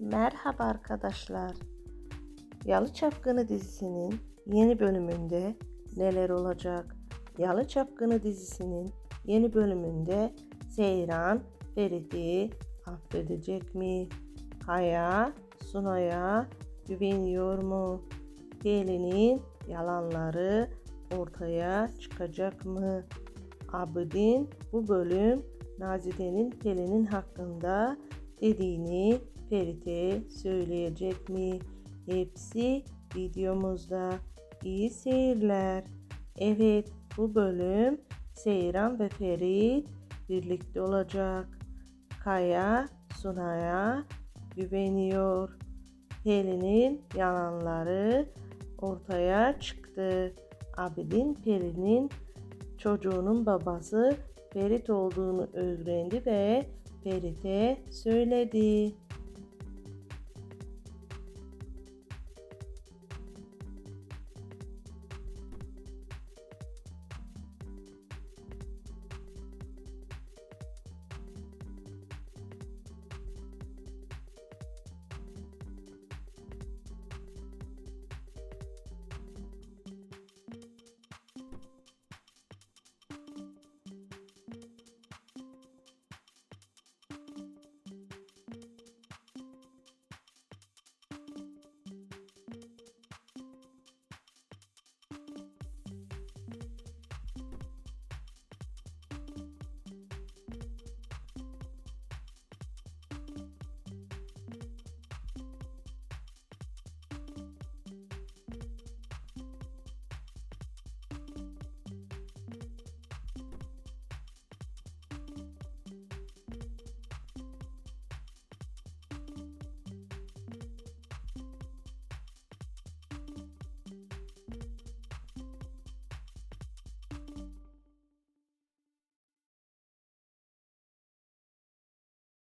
Merhaba arkadaşlar. Yalı Çapkını dizisinin yeni bölümünde neler olacak? Yalı Çapkını dizisinin yeni bölümünde Seyran Ferit'i affedecek mi? Kaya Sunay'a güveniyor mu? Pelin'in yalanları ortaya çıkacak mı? Abidin bu bölüm Nazide'nin Pelin'in hakkında dediğini Ferit'e söyleyecek mi? Hepsi videomuzda. İyi seyirler. Evet bu bölüm Seyran ve Ferit birlikte olacak. Kaya Sunay'a güveniyor. Pelin'in yalanları ortaya çıktı. Abidin Pelin'in çocuğunun babası Ferit olduğunu öğrendi ve Ferit'e söyledi.